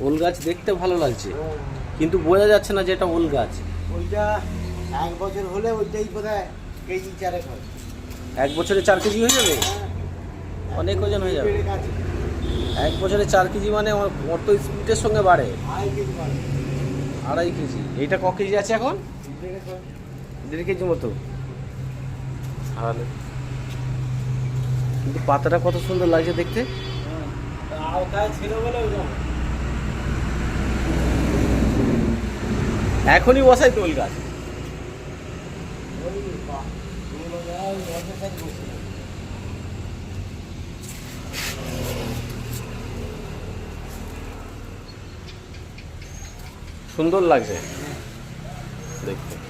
ওল গাছ দেখতে ভালো লাগছে। কিন্তু বোঝা যাচ্ছে না যে এটা ওল গাছ। ওইটা এক বছর হলে ওইটাই বোধহয় কেজি চারেক হয়। এক বছরে চার কেজি হয়ে যাবে? অনেক ওজন হয়ে যাবে। এক বছরে চার কেজি মানে অত স্পিডের সঙ্গে বাড়ে। আড়াই কেজি এইটা ক কেজি আছে এখন? দেড় কেজি। মতো। তাহলে। কিন্তু পাতাটা কত সুন্দর লাগছে দেখতে। হ্যাঁ। ছিল বলে এখনই বসাই তোল গাছ। সুন্দর লাগছে দেখতে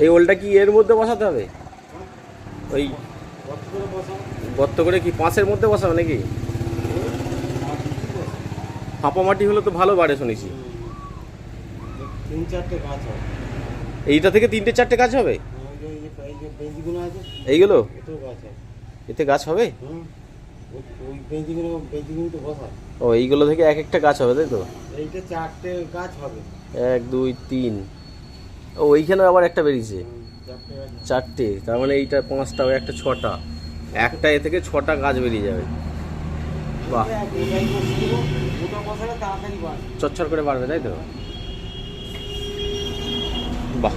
এই ওলটা কি এর মধ্যে বসাতে হবে? ওই গর্ত করে কি পাঁচের মধ্যে বসাবে নাকি? ফাঁপা মাটি হলে তো ভালো বাড়ে শুনেছি। তিন চারটে গাছ হয় এইটা থেকে তিনটে চারটে গাছ হবে? এই যে- এই আছে এইগুলো হয় এতে গাছ হবে? ও এইগুলো থেকে এক একটা গাছ হবে তাই তো? এইটা চারটে গাছ হবে। এক দুই তিন। ও আবার একটা বেরিয়েছে? চারটে, তার মানে এইটা পাঁচটা, ওই একটা ছটা। একটা এ থেকে ছটা গাছ বেরিয়ে যাবে। চচ্চর করে বাড়বে, তাই তো? বাহ।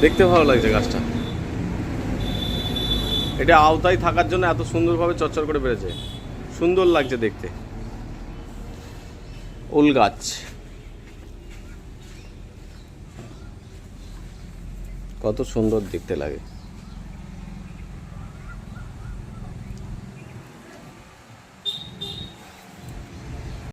দেখতে ভালো লাগছে গাছটা। এটা আওতায় থাকার জন্য এত সুন্দরভাবে চচ্চর করে বেড়েছে। সুন্দর লাগছে দেখতে। ওল গাছ। কত সুন্দর দেখতে লাগে।